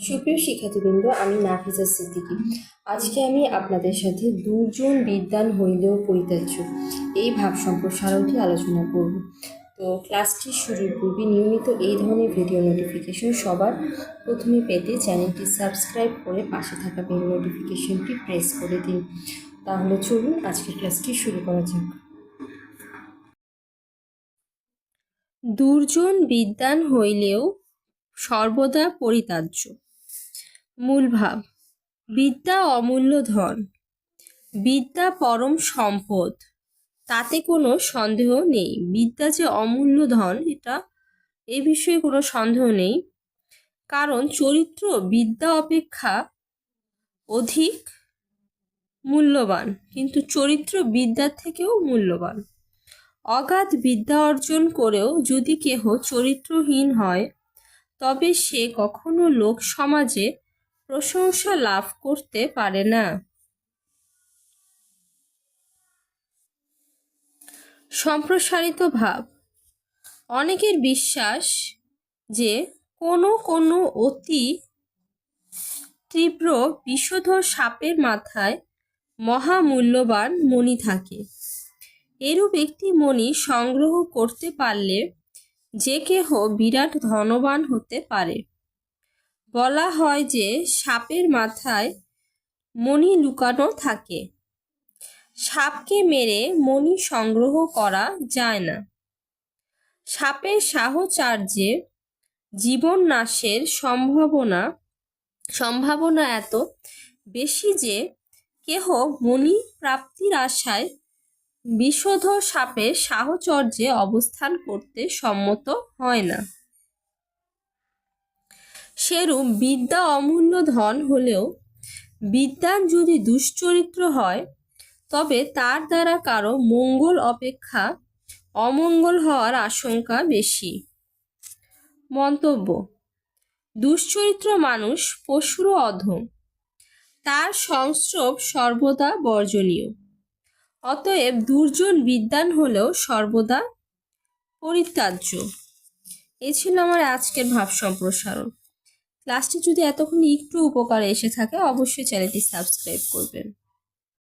সুপ্রিয় শিক্ষার্থীবৃন্দ, আমি নাফিজা সিদ্দিকি। আজকে আমি আপনাদের সাথে দুজন বিদ্যান হইলেও পরিত্যাজ্য। এই ভাব সম্প্রসারণটি আলোচনা করব। তো ক্লাসটি শুরুর পূর্বে নিয়মিত এই ধরনের ভিডিও নোটিফিকেশন সবার প্রথমে পেতে চ্যানেলটি সাবস্ক্রাইব করে পাশে থাকা বেল নোটিফিকেশনটি প্রেস করে দিন। তাহলে চলুন আজকের ক্লাসটি শুরু করা যাক। দুর্জন বিদ্যান হইলেও সর্বদা পরিত্যাজ্য। মূল ভাব বিদ্যা অমূল্য ধন। বিদ্যা পরম সম্পদ। তাতে কোনো সন্দেহ নেই। বিদ্যা যে অমূল্য ধন, এটা এ বিষয়ে কোনো সন্দেহ নেই। কারণ চরিত্র বিদ্যা অপেক্ষা অধিক মূল্যবান, কিন্তু চরিত্র বিদ্যার থেকেও মূল্যবান। অগাধ বিদ্যা অর্জন করেও যদি কেহ চরিত্রহীন হয়, তবে সে কখনো লোক সমাজে প্রশংসা লাভ করতে পারে না। সম্প্রসারিত ভাব। অনেকের বিশ্বাস যে কোনো কোনো অতি তীব্র বিষধর সাপের মাথায় মহামূল্যবান মণি থাকে। এরূপ একটি মণি সংগ্রহ করতে পারলে যে কেহ বিরাট ধনবান হতে পারে। বলা হয় যে সাপের মাথায় মণি লুকানো থাকে। সাপকে মেরে মণি সংগ্রহ করা যায় না। সাপের সাহচর্যে জীবন নাশের সম্ভাবনা সম্ভাবনা এত বেশি যে কেহ মণি প্রাপ্তির আশায় বিশোধ সাপের সাহচর্যে অবস্থান করতে সম্মত হয় না। সেরূপ বিদ্যা অমূল্য ধন হলেও বিদ্যান যদি দুশ্চরিত্র হয়, তবে তার দ্বারা কারও মঙ্গল অপেক্ষা অমঙ্গল হওয়ার আশঙ্কা বেশি। মন্তব্য, দুশ্চরিত্র মানুষ পশুর অধম। তার সংস্রব সর্বদা বর্জনীয়। অতএব দুর্জন বিদ্যান হলেও সর্বদা পরিত্যাজ্য। এ ছিল আমার আজকের ভাব সম্প্রসারণ ক্লাসটি যদি এতক্ষণ একটু উপকারে এসে থাকে অবশ্যই চ্যানেলটি সাবস্ক্রাইব করবেন।